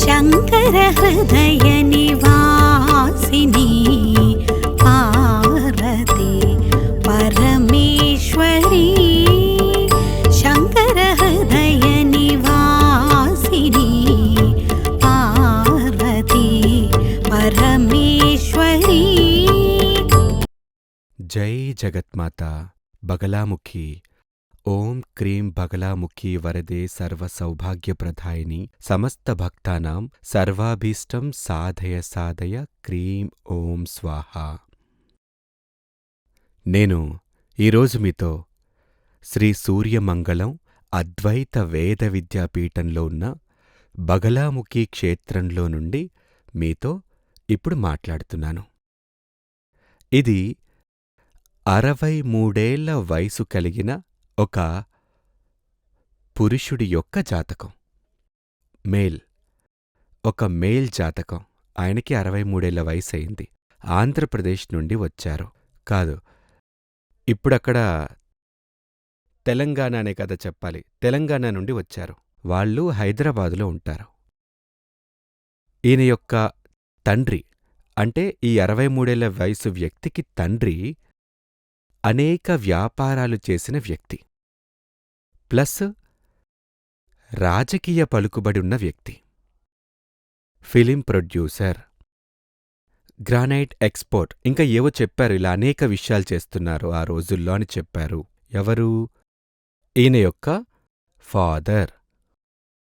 शङ्कर हृदयनि वासिनी पावमेश्वरी शङ्कर हृदयनि जय जगत्माता बगलामुखी। ఓం క్రీం బగలాముఖి వరదే సర్వ సౌభాగ్యప్రధాయిని సమస్త భక్తానాం సర్వాభీష్టం సాధయ సాధయ క్రీం ఓం స్వాహ. నేను ఈరోజు మీతో శ్రీ సూర్యమంగళం అద్వైత వేద విద్యాపీఠంలో ఉన్న బగలాముఖి క్షేత్రంలో నుండి మీతో ఇప్పుడు మాట్లాడుతున్నాను. ఇది అరవై మూడేళ్ళ వయసు కలిగిన ఒక పురుషుడి యొక్క జాతకం. మేల్. ఒక మేల్ జాతకం. ఆయనకి అరవై మూడేళ్ళ వయసయింది. ఆంధ్రప్రదేశ్ నుండి వచ్చారు. కాదు ఇప్పుడక్కడ తెలంగాణ అనే కథ చెప్పాలి. తెలంగాణ నుండి వచ్చారు. వాళ్ళు హైదరాబాదులో ఉంటారు. ఈయన యొక్క తండ్రి అంటే ఈ అరవై మూడేళ్ళ వయసు వ్యక్తికి తండ్రి అనేక వ్యాపారాలు చేసిన వ్యక్తి. ప్లస్ రాజకీయ పలుకుబడున్న వ్యక్తి. Film producer. Granite export. ఇంకా ఏవో చెప్పారు ఇలా అనేక విషయాలు చేస్తున్నారు ఆ రోజుల్లో అని చెప్పారు. ఎవరు? ఈయన యొక్క ఫాదర్.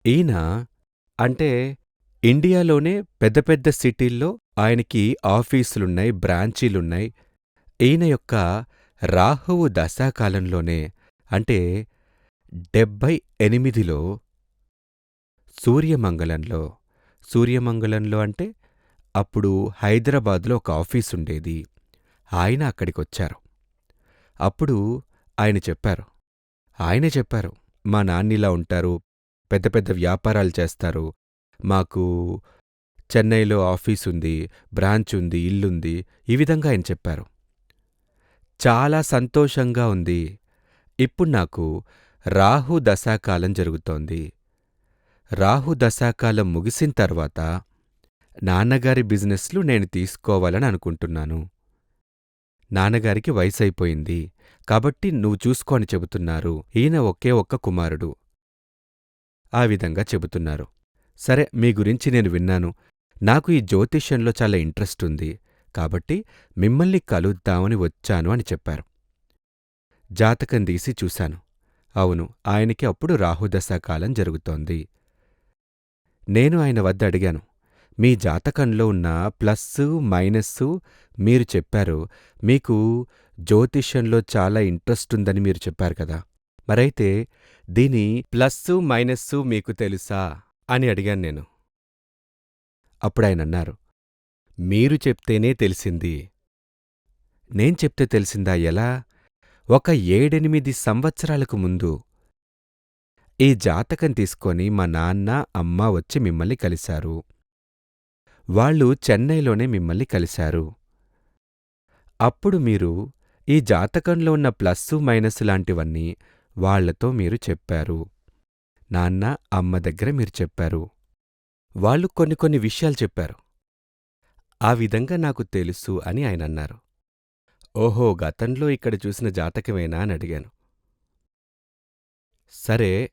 ఈయన అంటే ఇండియాలోనే పెద్ద పెద్ద సిటీల్లో ఆయనకి ఆఫీసులున్నాయి బ్రాంచీలున్నాయి. ఈయన యొక్క రాహువు దశాకాలంలోనే అంటే డెబ్బై ఎనిమిదిలో సూర్యమంగళంలో సూర్యమంగళంలో అంటే అప్పుడు హైదరాబాద్లో ఒక ఆఫీసుండేది ఆయన అక్కడికొచ్చారు. అప్పుడు ఆయన చెప్పారు. ఆయనే చెప్పారు మా నాన్నిలా ఉంటారు పెద్ద పెద్ద వ్యాపారాలు చేస్తారు మాకు చెన్నైలో ఆఫీసుంది బ్రాంచ్ ఉంది ఇల్లుంది ఈ విధంగా ఆయన చెప్పారు. చాలా సంతోషంగా ఉంది. ఇప్పుడు నాకు రాహు దశాకాలం జరుగుతోంది. రాహు దశాకాలం ముగిసిన తర్వాత నాన్నగారి బిజినెస్లు నేను తీసుకోవాలని అనుకుంటున్నాను. నాన్నగారికి వయసైపోయింది. కాబట్టి నువ్వు చూసుకో అని చెబుతున్నారు. ఈయన ఒకే ఒక్క కుమారుడు. ఆ విధంగా చెబుతున్నారు. సరే మీ గురించి నేను విన్నాను. నాకు ఈ జ్యోతిష్యంలో చాలా ఇంట్రెస్ట్ ఉంది. కాబట్టి మిమ్మల్ని కలుద్దామని వచ్చాను అని చెప్పారు. జాతకం తీసి చూశాను. అవును ఆయనకి అప్పుడు రాహుదశాకాలం జరుగుతోంది. నేను ఆయన వద్ద అడిగాను మీ జాతకంలో ఉన్న ప్లస్సు మైనస్సు మీరు చెప్పారు మీకు జ్యోతిష్యంలో చాలా ఇంట్రెస్ట్ ఉందని మీరు చెప్పారు కదా. మరైతే దీని ప్లస్సు మైనస్సు మీకు తెలుసా అని అడిగాను నేను. అప్పుడాయనన్నారు మీరు చెప్తేనే తెలిసింది. నేను చెప్తే తెలిసిందా ఎలా? ఒక ఏడెనిమిది సంవత్సరాలకు ముందు ఈ జాతకం తీసుకొని మా నాన్న అమ్మ వచ్చి మిమ్మల్ని కలిశారు. వాళ్ళు చెన్నైలోనే మిమ్మల్ని కలిశారు. అప్పుడు మీరు ఈ జాతకంలో ఉన్న ప్లస్సు మైనస్ లాంటివన్నీ వాళ్ళతో మీరు చెప్పారు. నాన్న అమ్మ దగ్గర మీరు చెప్పారు. వాళ్ళు కొన్ని కొన్ని విషయాలు చెప్పారు. ఆ విధంగా నాకు తెలుసు అని ఆయన అన్నారు ఓహో గతంలో ఇక్కడ చూసిన జాతకమేనా అని అడిగాను. సరే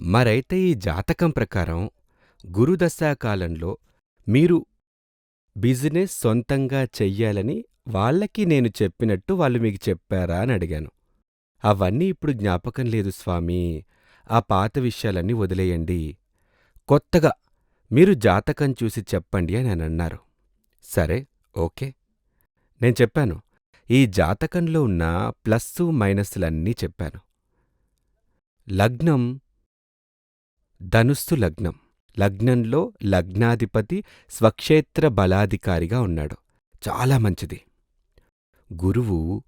మరైతే ఈ జాతకం ప్రకారం గురుదశాకాలంలో మీరు బిజినెస్ సొంతంగా చెయ్యాలని వాళ్ళకి నేను చెప్పినట్టు వాళ్ళు మీకు చెప్పారా అని అడిగాను. అవన్నీ ఇప్పుడు జ్ఞాపకం లేదు స్వామీ. ఆ పాత విషయాలన్నీ వదిలేయండి. కొత్తగా మీరు జాతకం చూసి చెప్పండి అని అన్నారు. సరే ఓకే. నేను చెప్పాను ఈ జాతకంలో ఉన్న ప్లస్సు మైనస్లన్నీ చెప్పాను. లగ్నం ధనుస్సు లగ్నం. లగ్నంలో లగ్నాధిపతి స్వక్షేత్ర బలాధికారిగా ఉన్నాడు. చాలా మంచిది. గురువు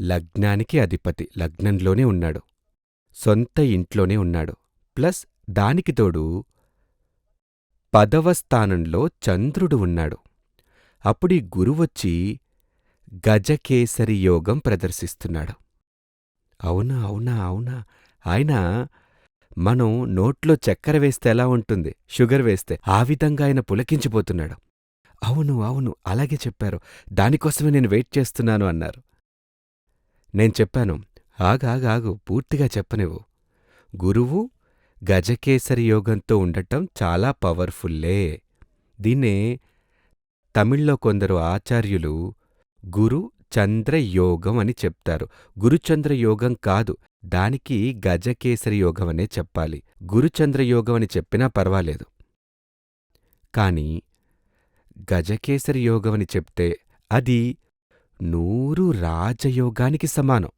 లగ్నానికి అధిపతి లగ్నంలోనే ఉన్నాడు. సొంత ఇంట్లోనే ఉన్నాడు. ప్లస్ దానికి తోడు పదవ స్థానంలో చంద్రుడు ఉన్నాడు. అప్పుడీ గురువొచ్చి గజకేసరి యోగం ప్రదర్శిస్తున్నాడు. అవునా అవునా అవునా? ఆయన మనం నోట్లో చక్కెర వేస్తే ఎలా ఉంటుంది? షుగర్ వేస్తే ఆ విధంగా ఆయన పులకించిపోతున్నాడు. అవును అవును అలాగే చెప్పారు. దానికోసమే నేను వెయిట్ చేస్తున్నాను అన్నారు. నేను చెప్పాను ఆగాగాగు పూర్తిగా చెప్పనివ్వు. గురువు గజకేసరి యోగంతో ఉండటం చాలా పవర్ఫుల్లే. దీన్నే తమిళ్ళో కొందరు ఆచార్యులు గురు చంద్ర యోగం అని చెప్తారు. గురుచంద్ర యోగం కాదు దానికి గజకేసరి యోగమనే చెప్పాలి. గురుచంద్ర యోగం అని చెప్పినా పర్వాలేదు. కాని గజకేసరి యోగమని చెప్తే అది నూరు రాజయోగానికి సమానం.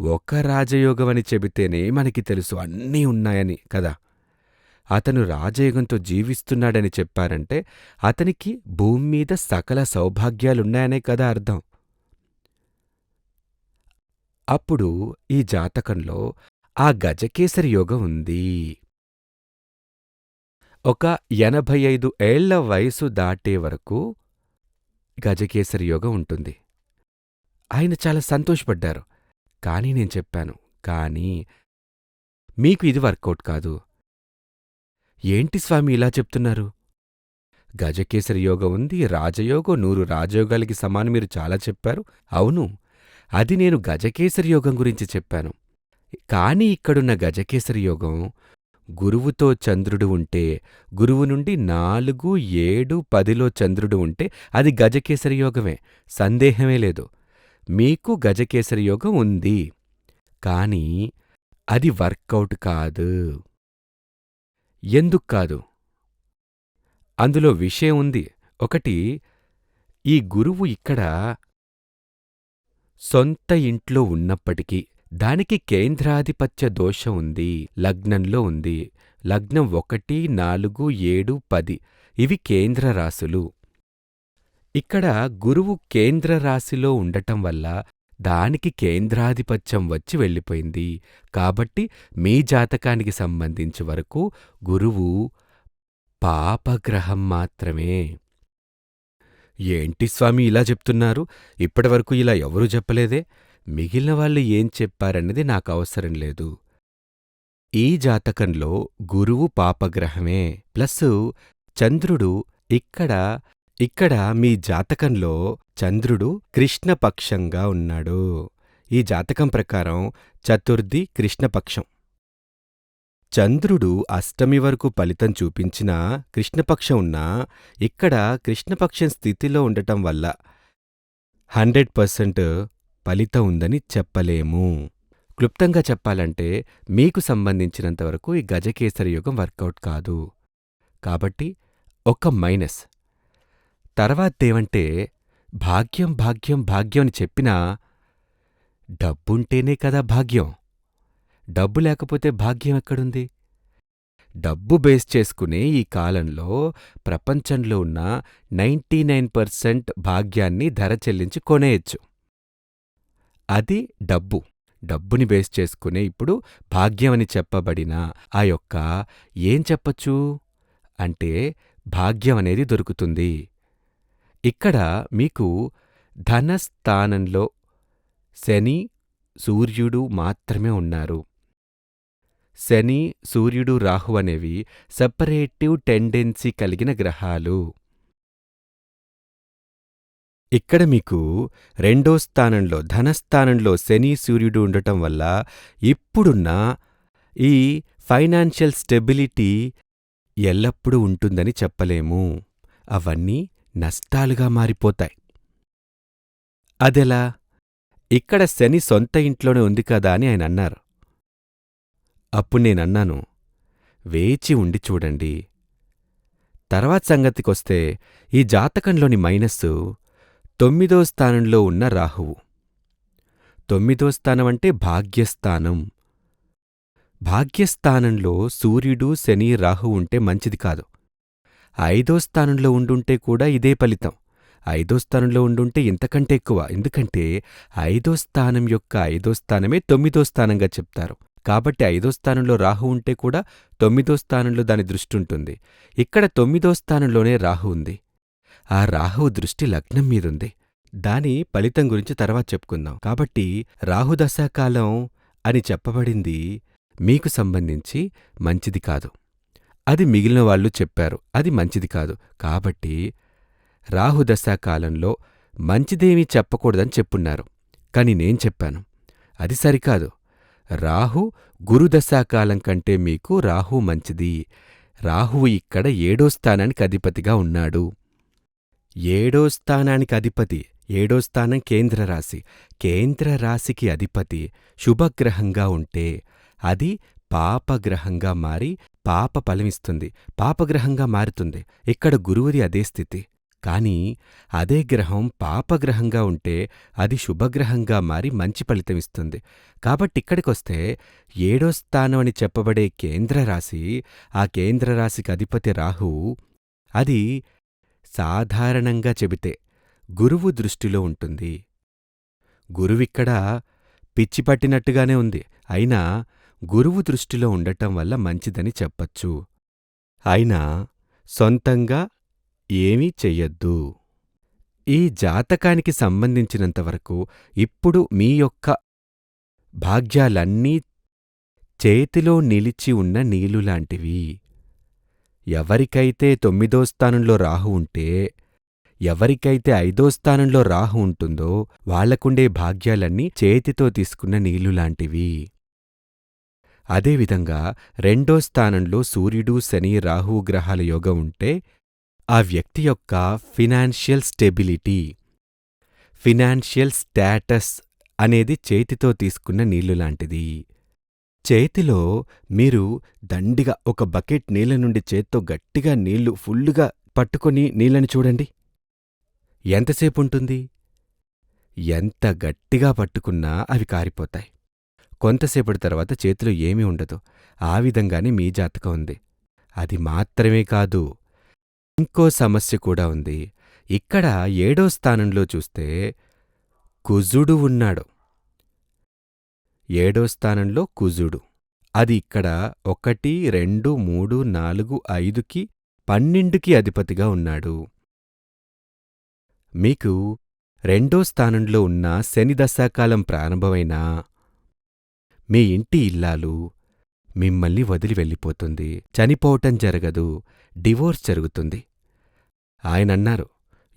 ఒక రాజయోగమని చెబితేనే మనకి తెలుసు అన్నీ ఉన్నాయని కదా? అతను రాజయోగంతో జీవిస్తున్నాడని చెప్పారంటే అతనికి భూమి మీద సకల సౌభాగ్యాలున్నాయనే కదా అర్థం. అప్పుడు ఈ జాతకంలో ఆ గజకేసరి యోగం ఉంది. ఒక ఎనభై ఐదు ఏళ్ళ వయసు దాటే వరకు గజకేసరి యోగం ఉంటుంది. ఆయన చాలా సంతోషపడ్డారు. కానీ నేను చెప్పాను. కానీ మీకు ఇది వర్కౌట్ కాదు. ఏంటి స్వామి ఇలా చెప్తున్నారు? గజకేసరి యోగం ఉంది రాజయోగం నూరు రాజయోగాలకి సమానం మీరు చాలా చెప్పారు. అవును అది నేను గజకేసరి యోగం గురించి చెప్పాను. కాని ఇక్కడున్న గజకేసరి యోగం గురువుతో చంద్రుడు ఉంటే గురువు నుండి నాలుగు ఏడు పదిలో చంద్రుడు ఉంటే అది గజకేసరి యోగమే. సందేహమే లేదు. మీకు గజకేసరి యోగం ఉంది. కానీ అది వర్కౌట్ కాదు. ఎందుకు కాదు? అందులో విషయం ఉంది. ఒకటి ఈ గురువు ఇక్కడ సొంత ఇంట్లో ఉన్నప్పటికీ దానికి కేంద్రాధిపత్య దోషం ఉంది లగ్నంలో ఉంది. లగ్నం ఒకటి నాలుగు ఏడు పది. ఇవి కేంద్ర రాశులు ఇక్కడ గురువు కేంద్ర రాశిలో ఉండటం వల్ల దానికి కేంద్రాధిపత్యం వచ్చి వెళ్ళిపోయింది. కాబట్టి మీ జాతకానికి సంబంధించి వరకు గురువు పాపగ్రహం మాత్రమే. ఏంటి స్వామి ఇలా చెప్తున్నారు? ఇప్పటివరకు ఇలా ఎవరూ చెప్పలేదే? మిగిలిన వాళ్ళు ఏం చెప్పారన్నది నాకు అవసరం లేదు. ఈ జాతకంలో గురువు పాపగ్రహమే. ప్లస్ చంద్రుడు ఇక్కడ ఇక్కడ మీ జాతకంలో చంద్రుడు కృష్ణపక్షంగా ఉన్నాడు. ఈ జాతకం ప్రకారం చతుర్థి కృష్ణపక్షం చంద్రుడు అష్టమి వరకు ఫలితం చూపించినా కృష్ణపక్షం ఉన్నా ఇక్కడ కృష్ణపక్షం స్థితిలో ఉండటం వల్ల హండ్రెడ్ పర్సెంట్ ఫలితం ఉందని చెప్పలేము. క్లుప్తంగా చెప్పాలంటే మీకు సంబంధించినంతవరకు ఈ గజకేసరి యుగం వర్కౌట్ కాదు. కాబట్టి ఒక మైనస్. తర్వాతేవంటే భాగ్యం భాగ్యం భాగ్యం అని చెప్పినా డబ్బుంటేనే కదా భాగ్యం. డబ్బు లేకపోతే భాగ్యం ఎక్కడుంది? డబ్బు బేస్ చేసుకునే ఈ కాలంలో ప్రపంచంలో ఉన్న నైంటీ నైన్ పర్సెంట్ భాగ్యాన్ని ధర చెల్లించి కొనేయచ్చు. అది డబ్బు. డబ్బుని బేస్ చేసుకునే ఇప్పుడు భాగ్యమని చెప్పబడిన ఆ యొక్క ఏం చెప్పచ్చు? అంటే భాగ్యం అనేది దొరుకుతుంది. ఇక్కడ మీకు ధనస్థానంలో శని సూర్యుడు మాత్రమే ఉన్నారు. శని సూర్యుడు రాహు అనేవి సెపరేటివ్ టెండెన్సీ కలిగిన గ్రహాలు. ఇక్కడ మీకు రెండో స్థానంలో ధనస్థానంలో శని సూర్యుడు ఉండటం వల్ల ఇప్పుడున్న ఈ ఫైనాన్షియల్ స్టెబిలిటీ ఎల్లప్పుడూ ఉంటుందని చెప్పలేము. అవన్నీ నష్టాలుగా మారిపోతాయి. అదెలా? ఇక్కడ శని సొంత ఇంట్లోనే ఉంది కదా అని ఆయన అన్నారు. అప్పుడు నేనన్నాను వేచి ఉండి చూడండి. తర్వాత సంగతికొస్తే ఈ జాతకంలోని మైనస్సు తొమ్మిదో స్థానంలో ఉన్న రాహువు. తొమ్మిదో స్థానం అంటే భాగ్యస్థానం. భాగ్యస్థానంలో సూర్యుడు శని రాహు ఉంటే మంచిది కాదు. ఐదో స్థానంలో ఉండుంటే కూడా ఇదే ఫలితం. ఐదో స్థానంలో ఉండుంటే ఇంతకంటే ఎక్కువ. ఎందుకంటే ఐదో స్థానం యొక్క ఐదో స్థానమే తొమ్మిదో స్థానంగా చెప్తారు. కాబట్టి ఐదో స్థానంలో రాహు ఉంటే కూడా తొమ్మిదో స్థానంలో దాని దృష్టి ఉంటుంది. ఇక్కడ తొమ్మిదో స్థానంలోనే రాహు ఉంది. ఆ రాహువు దృష్టి లగ్నం మీదుంది దాని ఫలితం గురించి తర్వాత చెప్పుకుందాం. కాబట్టి రాహుదశాకాలం అని చెప్పబడింది మీకు సంబంధించి మంచిది కాదు. అది మిగిలిన వాళ్ళు చెప్పారు. అది మంచిది కాదు. కాబట్టి రాహుదశా కాలంలో మంచిదేమీ చెప్పకూడదని చెప్పున్నారు. కాని నేను చెప్పాను. అది సరికాదు. రాహు గురుదశాకాలం కంటే మీకు రాహు మంచిది. రాహువు ఇక్కడ ఏడో స్థానానికి అధిపతిగా ఉన్నాడు. ఏడో స్థానానికి అధిపతి. ఏడో స్థానం కేంద్ర రాశి. కేంద్ర రాశికి అధిపతి శుభగ్రహంగా ఉంటే అది పాపగ్రహంగా మారి పాప ఫలమిస్తుంది పాపగ్రహంగా మారుతుంది. ఇక్కడ గురువుది అదే స్థితి. కాని అదే గ్రహం పాపగ్రహంగా ఉంటే అది శుభగ్రహంగా మారి మంచి ఫలితమిస్తుంది. కాబట్టిక్కడికొస్తే ఏడో స్థానం అని చెప్పబడే కేంద్రరాశి ఆ కేంద్రరాశికి అధిపతి రాహువు అది సాధారణంగా చెబితే గురువు దృష్టిలో ఉంటుంది. గురువిక్కడ పిచ్చిపట్టినట్టుగానే ఉంది. అయినా గురువు దృష్టిలో ఉండటం వల్ల మంచిదని చెప్పచ్చు. అయినా సొంతంగా ఏమీ చెయ్యొద్దు. ఈ జాతకానికి సంబంధించినంతవరకు ఇప్పుడు మీ యొక్క భాగ్యాలన్నీ చేతిలో నిలిచి ఉన్న నీలులాంటివి ఎవరికైతే తొమ్మిదో స్థానంలో రాహు ఉంటే ఎవరికైతే ఐదో స్థానంలో రాహు ఉంటుందో వాళ్ళకుండే భాగ్యాలన్నీ చేతితో తీసుకున్న నీళ్ళులాంటివి అదేవిధంగా రెండో స్థానంలో సూర్యుడు శని రాహు గ్రహాల యోగం ఉంటే ఆ వ్యక్తి యొక్క ఫినాన్షియల్ స్టెబిలిటీ ఫినాన్షియల్ స్టేటస్ అనేది చేతితో తీసుకున్న నీళ్ళులాంటిది చేతిలో మీరు దండిగా ఒక బకెట్ నీళ్ళ నుండి చేత్తో గట్టిగా నీళ్ళు ఫుల్లుగా పట్టుకొని నీళ్ళని చూడండి. ఎంతసేపుంటుంది ఎంత గట్టిగా పట్టుకున్నా అవి కారిపోతాయి. కొంతసేపటి తర్వాత చేతిలో ఏమీ ఉండదు. ఆ విధంగానే మీ జాతకం ఉంది. అది మాత్రమే కాదు ఇంకో సమస్య కూడా ఉంది. ఇక్కడ ఏడో స్థానంలో చూస్తే కుజుడు ఉన్నాడు. ఏడో స్థానంలో కుజుడు. అది ఇక్కడ ఒకటి రెండు మూడు నాలుగు ఐదుకి పన్నెండుకి అధిపతిగా ఉన్నాడు. మీకు రెండో స్థానంలో ఉన్న శని దశాకాలం ప్రారంభమైనా మీ ఇంటి ఇల్లాలు మిమ్మల్ని వదిలి వెళ్ళిపోతుంది. చనిపోవటం జరగదు. డివోర్స్ జరుగుతుంది. ఆయనన్నారు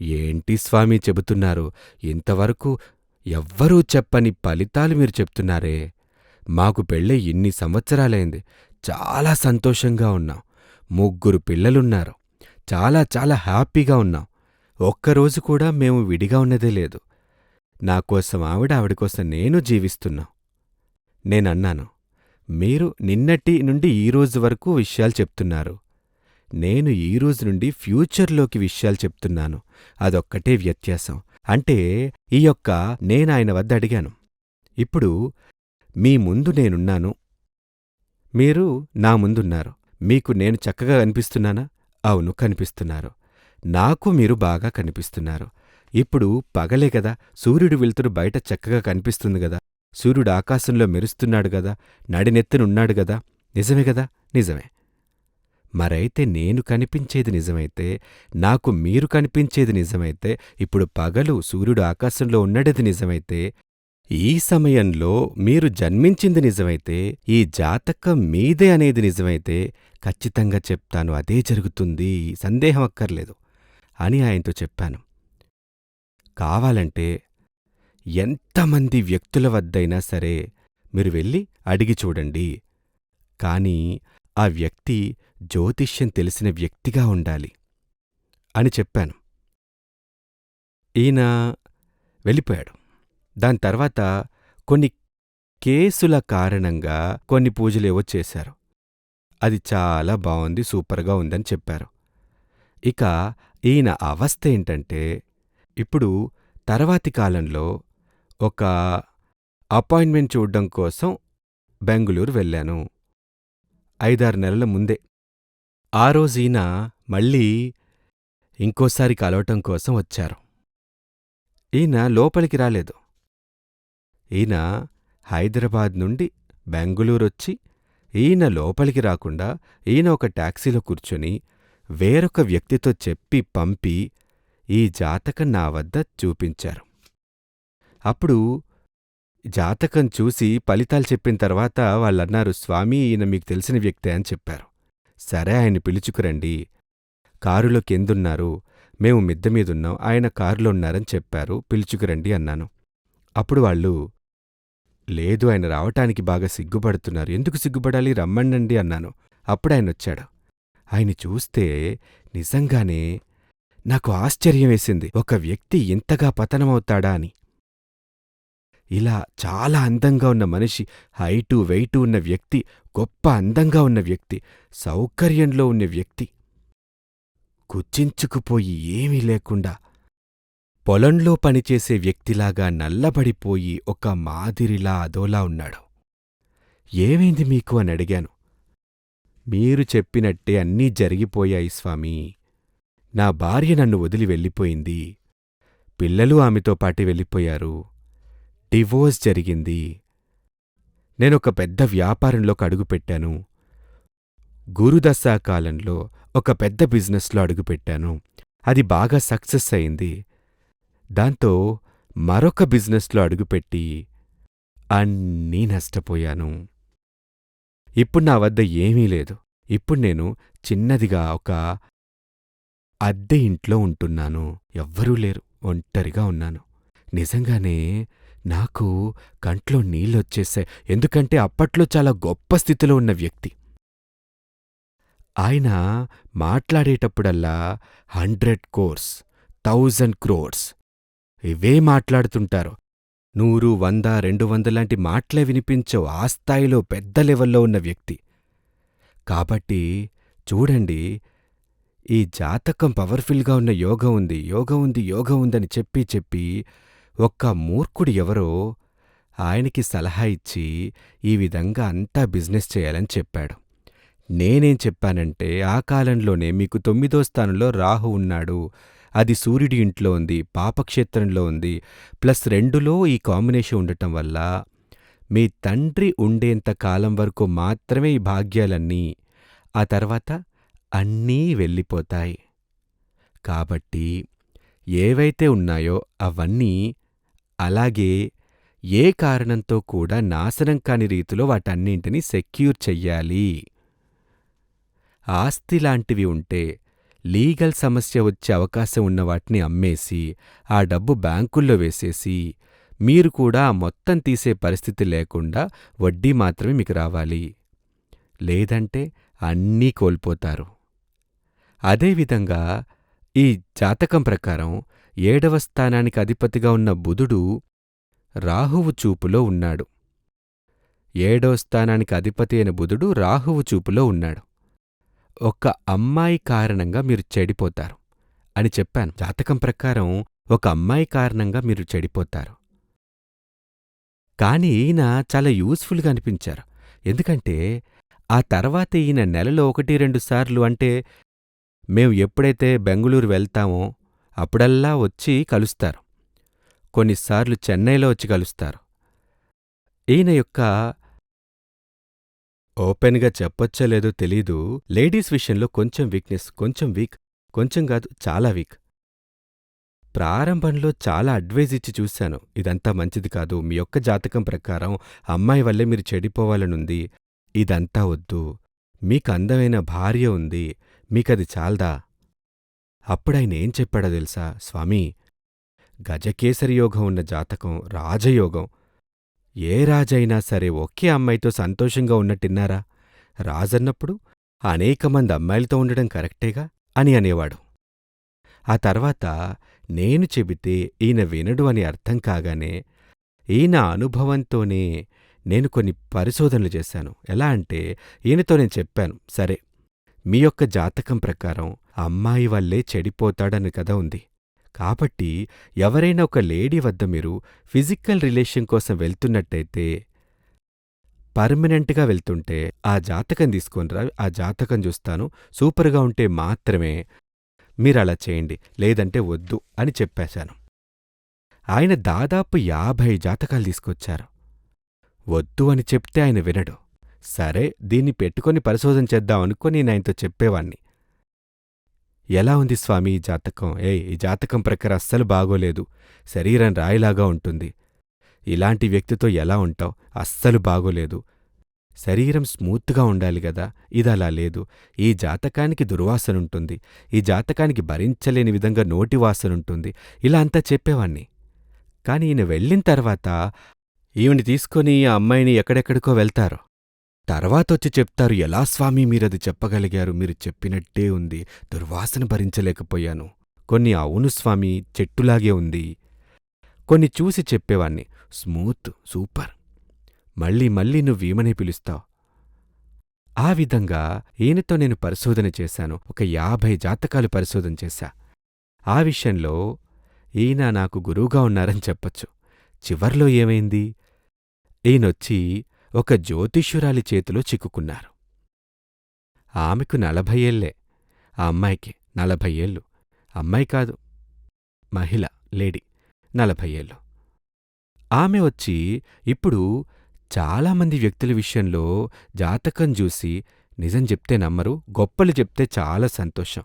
ఏంటి స్వామి చెబుతున్నారు? ఇంతవరకు ఎవ్వరూ చెప్పని ఫలితాలు మీరు చెప్తున్నారే. మాకు పెళ్ళై ఇన్ని సంవత్సరాలైంది. చాలా సంతోషంగా ఉన్నాం. ముగ్గురు పిల్లలున్నారు. చాలా చాలా హ్యాపీగా ఉన్నాం. ఒక్కరోజు కూడా మేము విడిగా ఉన్నదే లేదు. నాకోసం ఆవిడ ఆవిడ కోసం నేను జీవిస్తున్నాం. నేనన్నాను. మీరు నిన్నటి నుండి ఈరోజు వరకు విషయాలు చెప్తున్నారు. నేను ఈరోజు నుండి ఫ్యూచర్లోకి విషయాలు చెప్తున్నాను. అదొక్కటే వ్యత్యాసం. అంటే ఈ యొక్క నేనాయన వద్ద అడిగాను. ఇప్పుడు మీ ముందు నేనున్నాను. మీరు నా ముందున్నారు. మీకు నేను చక్కగా కనిపిస్తున్నానా? అవును కనిపిస్తున్నారు. నాకు మీరు బాగా కనిపిస్తున్నారు. ఇప్పుడు పగలే గదా సూర్యుడు వెళ్తురు బయట చక్కగా కనిపిస్తుంది గదా సూర్యుడు ఆకాశంలో మెరుస్తున్నాడు గదా నడినెత్తునున్నాడు గదా నిజమే గదా? నిజమే. మరైతే నేను కనిపించేది నిజమైతే నాకు మీరు కనిపించేది నిజమైతే ఇప్పుడు పగలు సూర్యుడు ఆకాశంలో ఉన్నడది నిజమైతే ఈ సమయంలో మీరు జన్మించింది నిజమైతే ఈ జాతకం మీదే అనేది నిజమైతే ఖచ్చితంగా చెప్తాను అదే జరుగుతుంది సందేహం అక్కర్లేదు అని ఆయనతో చెప్పాను. కావాలంటే ఎంతమంది వ్యక్తుల వద్దైనా సరే మీరు వెళ్ళి అడిగి చూడండి. కాని ఆ వ్యక్తి జ్యోతిష్యం తెలిసిన వ్యక్తిగా ఉండాలి అని చెప్పాను. ఈయన వెళ్ళిపోయాడు. దాని తర్వాత కొన్ని కేసుల కారణంగా కొన్ని పూజలేవో చేశారు. అది చాలా బావుంది సూపర్గా ఉందని చెప్పారు. ఇక ఈయన అవస్థ ఏంటంటే ఇప్పుడు తర్వాతి కాలంలో ఒక అపాయింట్మెంట్ చూడ్డం కోసం బెంగుళూరు వెళ్ళాను. ఐదారు నెలల ముందే. ఆ రోజీన మళ్ళీ ఇంకోసారి కలవటం కోసం వచ్చారు. ఈయన లోపలికి రాలేదు. ఈయన హైదరాబాద్ నుండి బెంగుళూరొచ్చి ఈయన లోపలికి రాకుండా ఈయన ఒక టాక్సీలో కూర్చొని వేరొక వ్యక్తితో చెప్పి పంపి ఈ జాతకం నా వద్ద చూపించారు. అప్పుడు జాతకం చూసి ఫలితాలు చెప్పిన తర్వాత వాళ్ళన్నారు స్వామీ ఈయన మీకు తెలిసిన వ్యక్తే అని చెప్పారు. సరే ఆయన్ని పిలుచుకురండి. కారులో కిందున్నారు. మేము మిద్దె మీదున్నాం. ఆయన కారులో ఉన్నారని చెప్పారు. పిలుచుకురండి అన్నాను. అప్పుడు వాళ్ళు లేదు ఆయన రావటానికి బాగా సిగ్గుపడుతున్నారు. ఎందుకు సిగ్గుపడాలి? రమ్మండండి అన్నాను. అప్పుడు ఆయన వచ్చాడు. ఆయన చూస్తే నిజంగానే నాకు ఆశ్చర్యం వేసింది. ఒక వ్యక్తి ఇంతగా పతనమవుతాడా అని. ఇలా చాలా అందంగా ఉన్న మనిషి హైటు వెయిటు ఉన్న వ్యక్తి గొప్ప అందంగా ఉన్న వ్యక్తి సౌకర్యంలో ఉన్న వ్యక్తి. కుచించుకుపోయి ఏమీ లేకుండా పొలంలో పనిచేసే వ్యక్తిలాగా నల్లబడిపోయి ఒక మాదిరిలా అదోలా ఉన్నాడు. ఏమైంది మీకు అని అడిగాను. మీరు చెప్పినట్టే అన్నీ జరిగిపోయాయి స్వామీ. నా భార్య నన్ను వదిలి వెళ్ళిపోయింది. పిల్లలు ఆమెతో పాటి వెళ్ళిపోయారు. డివోర్స్ జరిగింది. నేనొక పెద్ద వ్యాపారంలోకి అడుగుపెట్టాను. గురుదశా కాలంలో ఒక పెద్ద బిజినెస్లో అడుగుపెట్టాను. అది బాగా సక్సెస్ అయింది. దాంతో మరొక బిజినెస్లో అడుగుపెట్టి అన్నీ నష్టపోయాను. ఇప్పుడు నా వద్ద ఏమీ లేదు. ఇప్పుడు నేను చిన్నదిగా ఒక అద్దె ఇంట్లో ఉంటున్నాను. ఎవ్వరూ లేరు. ఒంటరిగా ఉన్నాను. నిజంగానే నాకు కంట్లో నీళ్ళొచ్చేశాయి. ఎందుకంటే అప్పట్లో చాలా గొప్ప స్థితిలో ఉన్న వ్యక్తి. ఆయన మాట్లాడేటప్పుడల్లా హండ్రెడ్ కోర్స్ థౌజండ్ క్రోర్స్ ఇవే మాట్లాడుతుంటారు. నూరు వంద రెండు వందలాంటి మాటలే వినిపించవు. ఆ స్థాయిలో పెద్ద లెవెల్లో ఉన్న వ్యక్తి. కాబట్టి చూడండి ఈ జాతకం పవర్ఫుల్గా ఉన్న యోగం ఉంది యోగం ఉంది యోగం ఉందని చెప్పి చెప్పి ఒక్క మూర్ఖుడు ఎవరో ఆయనకి సలహా ఇచ్చి ఈ విధంగా అంతా బిజినెస్ చేయాలని చెప్పాడు. నేనేం చెప్పానంటే ఆ కాలంలోనే మీకు తొమ్మిదో స్థానంలో రాహు ఉన్నాడు. అది సూర్యుడి ఇంట్లో ఉంది పాపక్షేత్రంలో ఉంది ప్లస్ రెండులో ఈ కాంబినేషన్ ఉండటం వల్ల మీ తండ్రి ఉండేంత కాలం వరకు మాత్రమే ఈ భాగ్యాలన్నీ ఆ తర్వాత అన్నీ వెళ్ళిపోతాయి. కాబట్టి ఏవైతే ఉన్నాయో అవన్నీ అలాగే ఏ కారణంతో కూడా నాశనం కాని రీతిలో వాటన్నింటినీ సెక్యూర్ చెయ్యాలి. ఆస్తి లాంటివి ఉంటే లీగల్ సమస్య వచ్చే అవకాశం ఉన్న వాటిని అమ్మేసి ఆ డబ్బు బ్యాంకుల్లో వేసేసి మీరు కూడా ఆ మొత్తం తీసే పరిస్థితి లేకుండా వడ్డీ మాత్రమే మీకు రావాలి. లేదంటే అన్నీ కోల్పోతారు. అదేవిధంగా ఈ జాతకం ప్రకారం ఏడవ స్థానానికి అధిపతిగా ఉన్న బుధుడు రాహువు చూపులో ఉన్నాడు. ఏడవ స్థానానికి అధిపతి అయిన బుధుడు రాహువు చూపులో ఉన్నాడు. ఒక అమ్మాయి కారణంగా మీరు చెడిపోతారు అని చెప్పాను. జాతకం ప్రకారం ఒక అమ్మాయి కారణంగా మీరు చెడిపోతారు. కాని ఈయన చాలా యూస్ఫుల్గా అనిపించారు. ఎందుకంటే ఆ తర్వాత ఈయన నెలలో ఒకటి రెండు సార్లు అంటే మేం ఎప్పుడైతే బెంగుళూరు వెళ్తామో అప్పుడల్లా వచ్చి కలుస్తారు. కొన్నిసార్లు చెన్నైలో వచ్చి కలుస్తారు. ఈయన యొక్క ఓపెన్గా చెప్పొచ్చో లేదో తెలీదు. లేడీస్ విషయంలో కొంచెం వీక్నెస్ కొంచెం వీక్ కొంచెం కాదు చాలా వీక్. ప్రారంభంలో చాలా అడ్వైజ్ ఇచ్చి చూశాను. ఇదంతా మంచిది కాదు. మీ యొక్క జాతకం ప్రకారం అమ్మాయి వల్లే మీరు చెడిపోవాలనుంది. ఇదంతా వద్దు. మీకు అందమైన భార్య ఉంది. మీకది చాల్దా? అప్పుడాయన ఏం చెప్పాడో తెలుసా? స్వామీ గజకేసరి యోగం ఉన్న జాతకం రాజయోగం. ఏ రాజైనా సరే ఒకే అమ్మాయితో సంతోషంగా ఉన్నట్టిన్నారా రాజన్నప్పుడు అనేక మంది అమ్మాయిలతో ఉండడం కరెక్టేగా? అని అనేవాడు. ఆ తర్వాత నేను చెబితే ఈయన వినడు అని అర్థం కాగానే ఈయన అనుభవంతోనే నేను కొన్ని పరిశోధనలు చేశాను. ఎలా అంటే ఈయనతో నేను చెప్పాను. సరే మీ యొక్క జాతకం ప్రకారం అమ్మాయి వల్లే చెడిపోతాడని కదా ఉంది. కాబట్టి ఎవరైనా ఒక లేడీ వద్ద మీరు ఫిజికల్ రిలేషన్ కోసం వెళ్తున్నట్టయితే పర్మనెంట్గా వెళ్తుంటే ఆ జాతకం తీసుకొనిరా ఆ జాతకం చూస్తాను సూపర్గా ఉంటే మాత్రమే మీరలా చేయండి లేదంటే వద్దు అని చెప్పేశాను. ఆయన దాదాపు యాభై జాతకాలు తీసుకొచ్చారు. వద్దు అని చెప్తే ఆయన వినడు. సరే దీన్ని పెట్టుకొని పరిశోధన చేద్దాం అనుకొని నేను ఆయనతో చెప్పేవాణ్ణి. ఎలా ఉంది స్వామి ఈ జాతకం? ఏ ఈ జాతకం ప్రకారం అస్సలు బాగోలేదు. శరీరం రాయిలాగా ఉంటుంది. ఇలాంటి వ్యక్తితో ఎలా ఉంటావు? అస్సలు బాగోలేదు. శరీరం స్మూత్గా ఉండాలి గదా ఇదలా లేదు. ఈ జాతకానికి దుర్వాసనుంటుంది. ఈ జాతకానికి భరించలేని విధంగా నోటి వాసనుంటుంది. ఇలా అంతా చెప్పేవాణ్ణి. కాని ఈయన వెళ్ళిన తర్వాత ఈవిని తీసుకొని ఆ అమ్మాయిని ఎక్కడెక్కడికో వెళ్తారు. తర్వాతొచ్చి చెప్తారు ఎలా స్వామి మీరది చెప్పగలిగారు? మీరు చెప్పినట్టే ఉంది. దుర్వాసన భరించలేకపోయాను. కొన్ని అవును స్వామి చెట్టులాగే ఉంది. కొన్ని చూసి చెప్పేవాణ్ణి. Smooth super. మళ్ళీ మళ్ళీ నువ్వీమనే పిలుస్తావు. ఆ విధంగా ఈయనతో నేను పరిశోధన చేశాను. ఒక యాభై జాతకాలు పరిశోధన చేశా. ఆ విషయంలో ఈయన నాకు గురువుగా ఉన్నారని చెప్పొచ్చు. చివర్లో ఏమైంది? ఈయనొచ్చి ఒక జ్యోతిష్యురాలి చేతిలో చిక్కుకున్నారు. ఆమెకు నలభై ఏళ్ళే ఆ అమ్మాయికి నలభై ఏళ్ళు. అమ్మాయి కాదు మహిళ లేడీ నలభై ఏళ్ళు. ఆమె వచ్చి ఇప్పుడు చాలామంది వ్యక్తుల విషయంలో జాతకం చూసి నిజం చెప్తే నమ్మరు గొప్పలు చెప్తే చాలా సంతోషం.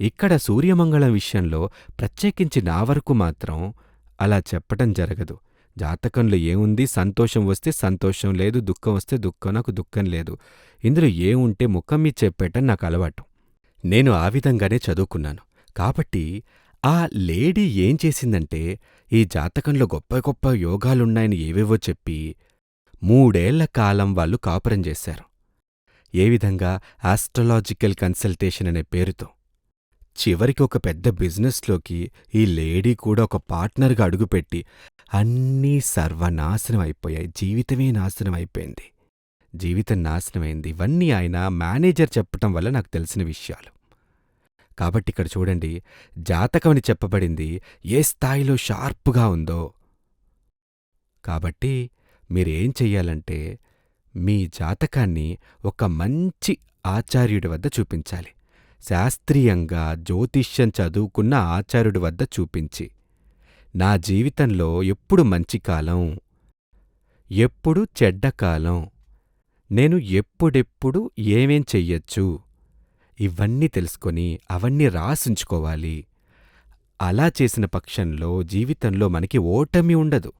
ఇక్కడ సూర్యమంగళం విషయంలో ప్రత్యేకించి నా వరకు మాత్రం అలా చెప్పటం జరగదు. జాతకంలో ఏముంది? సంతోషం వస్తే సంతోషం లేదు దుఃఖం వస్తే దుఃఖం నాకు దుఃఖం లేదు. ఇందులో ఏముంటే ముఖం మీద చెప్పేయటం నాకు అలవాటు. నేను ఆ విధంగానే చదువుకున్నాను. కాబట్టి ఆ లేడీ ఏం చేసిందంటే ఈ జాతకంలో గొప్ప గొప్ప యోగాలున్నాయని ఏవేవో చెప్పి మూడేళ్ళ కాలం వాళ్ళు కాపురం చేశారు. ఏ విధంగా? ఆస్ట్రలాజికల్ కన్సల్టేషన్ అనే పేరుతో. చివరికి ఒక పెద్ద బిజినెస్లోకి ఈ లేడీ కూడా ఒక పార్ట్నర్గా అడుగుపెట్టి అన్నీ సర్వనాశనం అయిపోయాయి. జీవితమే నాశనం అయిపోయింది. జీవితం నాశనమైంది. ఇవన్నీ ఆయన మేనేజర్ చెప్పటం వల్ల నాకు తెలిసిన విషయాలు. కాబట్టి ఇక్కడ చూడండి జాతకమని చెప్పబడింది. ఏ స్థాయిలో షార్ప్గా ఉందో. కాబట్టి మీరేం చెయ్యాలంటే మీ జాతకాన్ని ఒక మంచి ఆచార్యుడి వద్ద చూపించాలి. శాస్త్రీయంగా జ్యోతిష్యం చదువుకున్న ఆచార్యుడి వద్ద చూపించి నా జీవితంలో ఎప్పుడు మంచి కాలం ఎప్పుడు చెడ్డ కాలం నేను ఎప్పుడెప్పుడు ఏమేం చెయ్యొచ్చు ఇవన్నీ తెలుసుకొని అవన్నీ రాసుంచుకోవాలి. అలా చేసిన పక్షంలో జీవితంలో మనకి ఓటమి ఉండదు.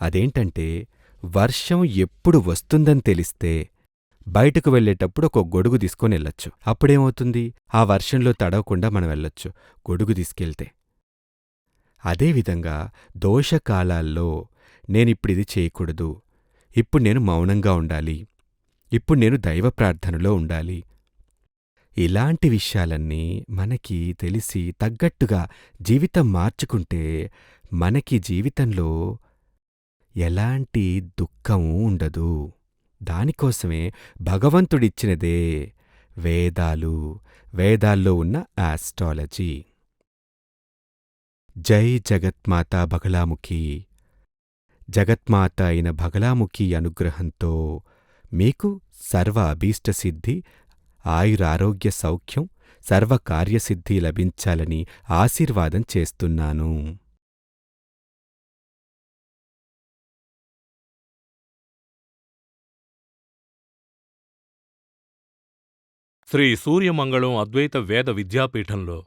అదేంటంటే వర్షం ఎప్పుడు వస్తుందని తెలిస్తే బయటకు వెళ్ళేటప్పుడు ఒక గొడుగు తీసుకొని వెళ్ళొచ్చు. అప్పుడేమవుతుంది? ఆ వర్షంలో తడవకుండా మనం వెళ్ళొచ్చు గొడుగు తీసుకెళ్తే. అదేవిధంగా దోషకాలాల్లో నేనిప్పుడిది చేయకూడదు. ఇప్పుడు నేను మౌనంగా ఉండాలి. ఇప్పుడు నేను దైవ ప్రార్థనలో ఉండాలి. ఇలాంటి విషయాలన్నీ మనకి తెలిసి తగ్గట్టుగా జీవితం మార్చుకుంటే మనకి జీవితంలో ఎలాంటి దుఃఖం ఉండదు. దానికోసమే భగవంతుడిచ్చినదే వేదాలు. వేదాల్లో ఉన్న ఆస్ట్రాలజీ. జై జగత్మాత బగలాముఖి. జగత్మాత అయిన బగలాముఖి అనుగ్రహంతో మీకు సర్వ అభీష్టసిద్ధి ఆయురారోగ్య సౌఖ్యం సర్వకార్యసిద్ధి లభించాలని ఆశీర్వాదం చేస్తున్నాను. శ్రీ సూర్యమంగళం అద్వైత వేద విద్యాపీఠంలో